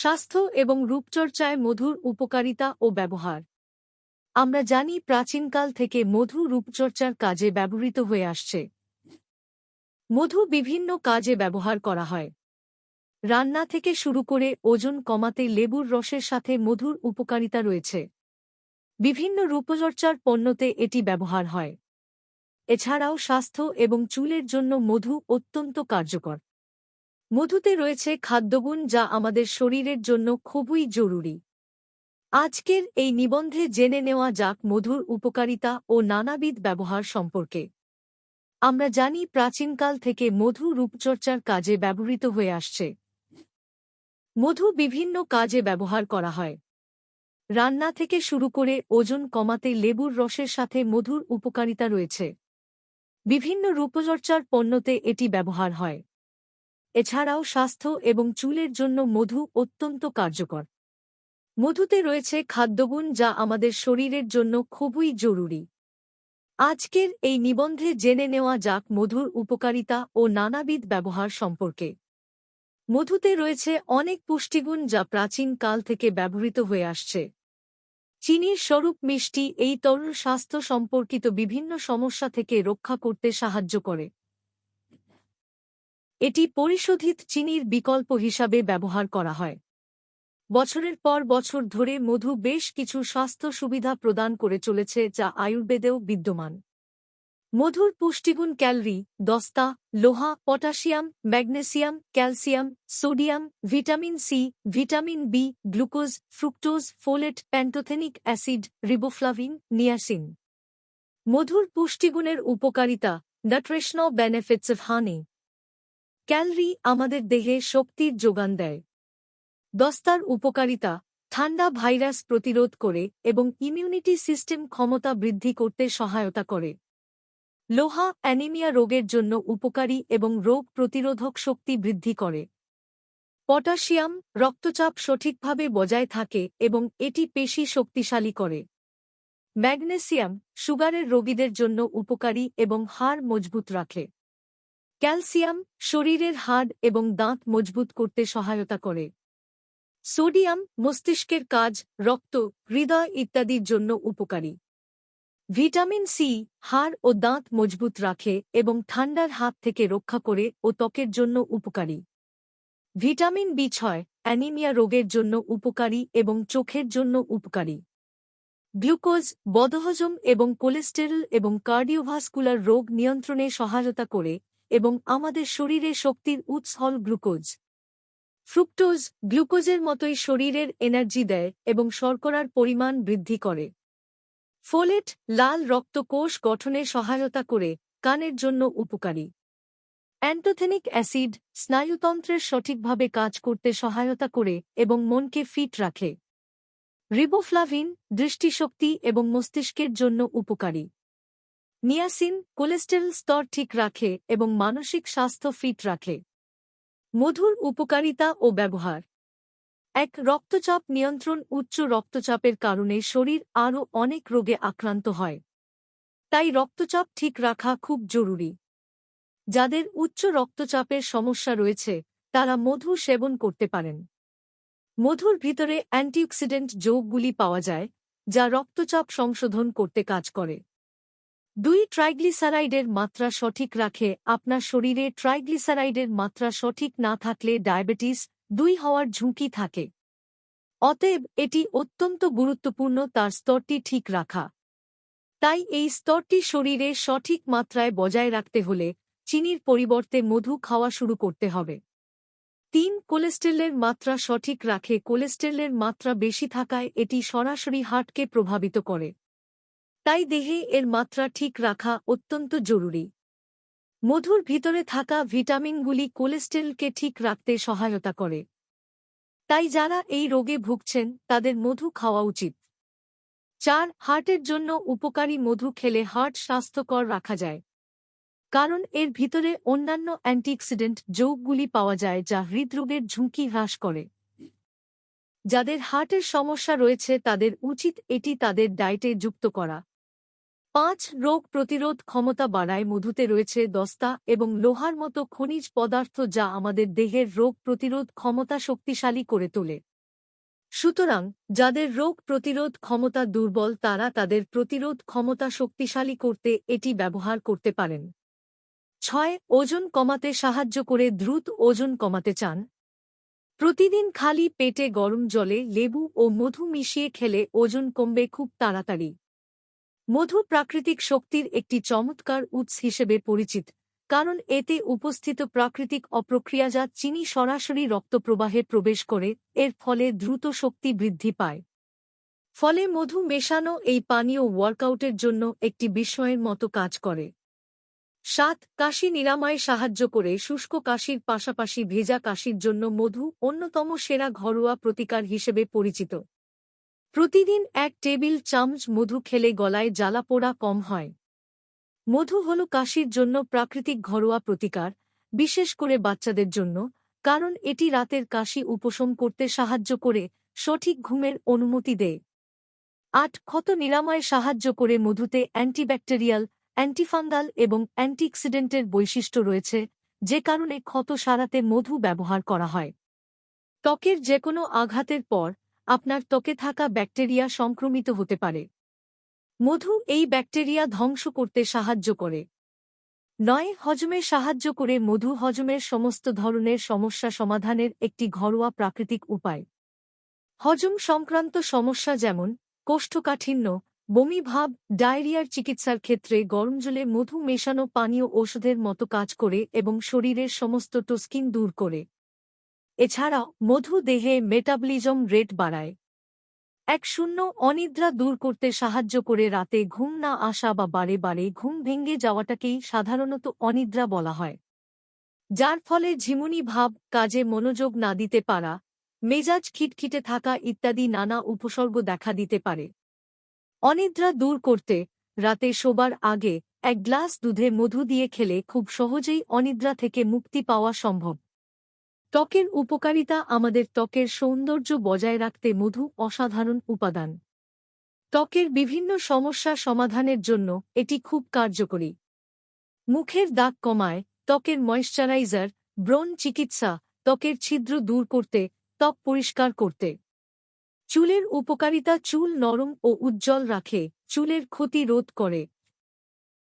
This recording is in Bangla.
স্বাস্থ্য এবং রূপচর্চায় মধুর উপকারিতা ও ব্যবহার। আমরা জানি প্রাচীনকাল থেকে মধু রূপচর্চার কাজে ব্যবহৃত হয়ে আসছে। মধু বিভিন্ন কাজে ব্যবহার করা হয়। রান্না থেকে শুরু করে ওজন কমাতে লেবুর রসের সাথে মধুর উপকারিতা রয়েছে। বিভিন্ন রূপচর্চার পণ্যতে এটি ব্যবহার হয়। এছাড়াও স্বাস্থ্য এবং চুলের জন্য মধু অত্যন্ত কার্যকর। মধুতে রয়েছে খাদ্যগুণ যা আমাদের শরীরের জন্য খুবই জরুরি। আজকের এই নিবন্ধে জেনে নেওয়া যাক মধুর উপকারিতা ও নানাবিধ ব্যবহার সম্পর্কে। আমরা জানি প্রাচীনকাল থেকে মধু রূপচর্চার কাজে ব্যবহৃত হয়ে আসছে। মধু বিভিন্ন কাজে ব্যবহার করা হয়। রান্না থেকে শুরু করে ওজন কমাতে লেবুর রসের সাথে মধুর উপকারিতা রয়েছে। বিভিন্ন রূপচর্চার পণ্যতে এটি ব্যবহার হয়। এছাড়াও স্বাস্থ্য এবং চুলের জন্য মধু অত্যন্ত কার্যকর। মধুতে রয়েছে খাদ্যগুণ যা আমাদের শরীরের জন্য খুবই জরুরি। আজকের এই নিবন্ধে জেনে নেওয়া যাক মধুর উপকারিতা ও নানাবিধ ব্যবহার সম্পর্কে। মধুতে রয়েছে অনেক পুষ্টিগুণ যা প্রাচীন কাল থেকে ব্যবহৃত হয়ে আসছে। চিনির স্বরূপ মিষ্টি এই তরুণ স্বাস্থ্য সম্পর্কিত বিভিন্ন সমস্যা থেকে রক্ষা করতে সাহায্য করে। এটি পরিশোধিত চিনির বিকল্প হিসাবে ব্যবহার করা হয়। বছরের পর বছর ধরে মধু বেশ কিছু স্বাস্থ্য সুবিধা প্রদান করে চলেছে যা আয়ুর্বেদেও বিদ্যমান। মধুর পুষ্টিগুণ ক্যালরি, দস্তা, লোহা, potassium, magnesium, calcium, sodium, vitamin C, vitamin B, glucose, fructose, folate, pantothenic acid, riboflavin, niacin. মধুর পুষ্টিগুণের উপকারিতা nutritional benefits of honey. Calorie আমাদের দেহে শক্তির যোগান দেয়। দস্তার উপকারিতা, ঠান্ডা ভাইরাস প্রতিরোধ করে এবং ইমিউনিটি সিস্টেম ক্ষমতা বৃদ্ধি করতে সহায়তা করে। লোহা অ্যানিমিয়া রোগের জন্য উপকারী এবং রোগ প্রতিরোধক শক্তি বৃদ্ধি করে। পটাশিয়াম রক্তচাপ সঠিকভাবে বজায় থাকে এবং এটি পেশি শক্তিশালী করে। ম্যাগনেসিয়াম সুগারের রোগীদের জন্য উপকারী এবং হাড় মজবুত রাখে। ক্যালসিয়াম শরীরের হাড় এবং দাঁত মজবুত করতে সহায়তা করে। সোডিয়াম মস্তিষ্কের কাজ, রক্ত, হৃদয় ইত্যাদির জন্য উপকারী। ভিটামিন সি হাড় ও দাঁত মজবুত রাখে এবং ঠান্ডার হাত থেকে রক্ষা করে ও ত্বকের জন্য উপকারী। ভিটামিন বি ছয় অ্যানিমিয়া রোগের জন্য উপকারী এবং চোখের জন্য উপকারী। গ্লুকোজ, বদহজম এবং কোলেস্টেরল এবং কার্ডিওভাস্কুলার রোগ নিয়ন্ত্রণে সহায়তা করে এবং আমাদের শরীরে শক্তির উৎস হল গ্লুকোজ। ফ্রুক্টোজ গ্লুকোজের মতোই শরীরের এনার্জি দেয় এবং শর্করার পরিমাণ বৃদ্ধি করে। ফোলেট লাল রক্তকোষ গঠনে সহায়তা করে কানের জন্য উপকারী। অ্যান্টোথেনিক অ্যাসিড স্নায়ুতন্ত্রের সঠিকভাবে কাজ করতে সহায়তা করে এবং মনকে ফিট রাখে। রিবোফ্লাভিন দৃষ্টিশক্তি এবং মস্তিষ্কের জন্য উপকারী। নিয়াসিন কোলেস্টেরল স্তর ঠিক রাখে এবং মানসিক স্বাস্থ্য ফিট রাখে। মধুর উপকারিতা ও ব্যবহার। এক রক্তচাপ নিয়ন্ত্রণ উচ্চ রক্তচাপের কারণে শরীর আরও অনেক রোগে আক্রান্ত হয়। তাই রক্তচাপ ঠিক রাখা খুব জরুরি। যাদের উচ্চ রক্তচাপের সমস্যা রয়েছে, তারা মধু সেবন করতে পারেন। মধুর ভিতরে অ্যান্টিঅক্সিডেন্ট যোগগুলি পাওয়া যায়, যা রক্তচাপ সংশোধন করতে কাজ করে। দুই ট্রাইগ্লিসারাইডের মাত্রা সঠিক রাখে, আপনার শরীরে ট্রাইগ্লিসারাইডের মাত্রা সঠিক না থাকলে ডায়াবেটিস দুই হওয়ার ঝুঁকি থাকে। অতএব, এটি অত্যন্ত গুরুত্বপূর্ণ, তার স্তরটি ঠিক রাখা। তাই এই স্তরটি শরীরে সঠিক মাত্রায় বজায় রাখতে হলে চিনির পরিবর্তে মধু খাওয়া শুরু করতে হবে। তিন, কোলেস্টেরলের মাত্রা সঠিক রাখে, কোলেস্টেরলের মাত্রা বেশি থাকায় এটি সরাসরি হার্টকে প্রভাবিত করে। তাই দেহে এর মাত্রা ঠিক রাখা অত্যন্ত জরুরি। মধুর ভিতরে থাকা ভিটামিনগুলি কোলেস্টেরলকে ঠিক রাখতে সহায়তা করে। তাই যারা এই রোগে ভুগছেন, তাদের মধু খাওয়া উচিত। চার, হার্টের জন্য উপকারী মধু খেলে হার্ট স্বাস্থ্যকর রাখা যায়। কারণ এর ভিতরে অন্যান্য অ্যান্টিঅক্সিডেন্ট যৌগগুলি পাওয়া যায় যা হৃদরোগের ঝুঁকি হ্রাস করে। যাদের হার্টের সমস্যা রয়েছে, তাদের উচিত এটি তাদের ডায়েটে যুক্ত করা। পাঁচ রোগ প্রতিরোধ ক্ষমতা বাড়ায় মধুতে রয়েছে দস্তা এবং লোহার মতো খনিজ পদার্থ যা আমাদের দেহের রোগ প্রতিরোধ ক্ষমতা শক্তিশালী করে তোলে। সুতরাং, যাদের রোগ প্রতিরোধ ক্ষমতা দুর্বল, তারা তাদের প্রতিরোধ ক্ষমতা শক্তিশালী করতে এটি ব্যবহার করতে পারেন। ছয়, ওজন কমাতে সাহায্য করে দ্রুত ওজন কমাতে চান। প্রতিদিন খালি পেটে গরম জলে লেবু ও মধু মিশিয়ে খেলে ওজন কমবে খুব তাড়াতাড়ি। মধু প্রাকৃতিক শক্তির একটি চমৎকার উৎস হিসেবে পরিচিত, কারণ এতে উপস্থিত প্রাকৃতিক অপ্রক্রিয়াজাত চিনি সরাসরি রক্তপ্রবাহে প্রবেশ করে, এর ফলে দ্রুত শক্তি বৃদ্ধি পায়। ফলে মধু মেশানো এই পানীয় ওয়ার্কআউটের জন্য একটি বিস্ময়ের মতো কাজ করে। সাত কাশি নিরাময়ে সাহায্য করে শুষ্ক কাশির পাশাপাশি ভেজা কাশির জন্য মধু অন্যতম সেরা ঘরোয়া প্রতিকার হিসেবে পরিচিত। প্রতিদিন এক টেবিল চামচ মধু খেলে গলায় জ্বালাপোড়া কম হয়। মধু হল কাশির জন্য প্রাকৃতিক ঘরোয়া প্রতিকার, বিশেষ করে বাচ্চাদের জন্য, কারণ এটি রাতের কাশি উপশম করতে সাহায্য করে, সঠিক ঘুমের অনুমতি দেয়। আট, ক্ষত নিরাময়ে সাহায্য করে মধুতে অ্যান্টিব্যাকটেরিয়াল, অ্যান্টিফাঙ্গাল এবং অ্যান্টিঅক্সিডেন্টের বৈশিষ্ট্য রয়েছে, যে কারণে ক্ষত সারাতে মধু ব্যবহার করা হয়। ত্বকের যে কোনো আঘাতের পর আপনার ত্বকে থাকা ব্যাকটেরিয়া সংক্রমিত হতে পারে। মধু এই ব্যাকটেরিয়া ধ্বংস করতে সাহায্য করে। নয়, হজমে সাহায্য করে মধু হজমের সমস্ত ধরনের সমস্যা সমাধানের একটি ঘরোয়া প্রাকৃতিক উপায়। হজম সংক্রান্ত সমস্যা যেমন কোষ্ঠকাঠিন্য, বমি ভাব, ডায়রিয়ার চিকিৎসার ক্ষেত্রে গরম জলে মধু মেশানো পানীয় ওষুধের মতো কাজ করে এবং শরীরের সমস্ত টস্কিন দূর করে। এছাড়াও মধু দেহে মেটাবলিজম রেট বাড়ায়। এক শূন্য অনিদ্রা দূর করতে সাহায্য করে রাতে ঘুম না আসা বা বারে বারে ঘুম ভেঙে যাওয়াটাকেই সাধারণত অনিদ্রা বলা হয়। যার ফলে ঝিমুনি ভাব, কাজে মনোযোগ না দিতে পারা, মেজাজ খিটখিটে থাকা ইত্যাদি নানা উপসর্গ দেখা দিতে পারে। অনিদ্রা দূর করতে রাতে শোবার আগে এক গ্লাস দুধে মধু দিয়ে খেলে খুব সহজেই অনিদ্রা থেকে মুক্তি পাওয়া সম্ভব। ত্বকের উপকারিতা আমাদের ত্বকের সৌন্দর্য বজায় রাখতে মধু অসাধারণ উপাদান। ত্বকের বিভিন্ন সমস্যা সমাধানের জন্য এটি খুব কার্যকরী। মুখের দাগ কমায়, ত্বকের ময়েশ্চারাইজার ব্রণ চিকিৎসা, ত্বকের ছিদ্র দূর করতে, ত্বক পরিষ্কার করতে। চুলের উপকারিতা চুল নরম ও উজ্জ্বল রাখে, চুলের ক্ষতি রোধ করে।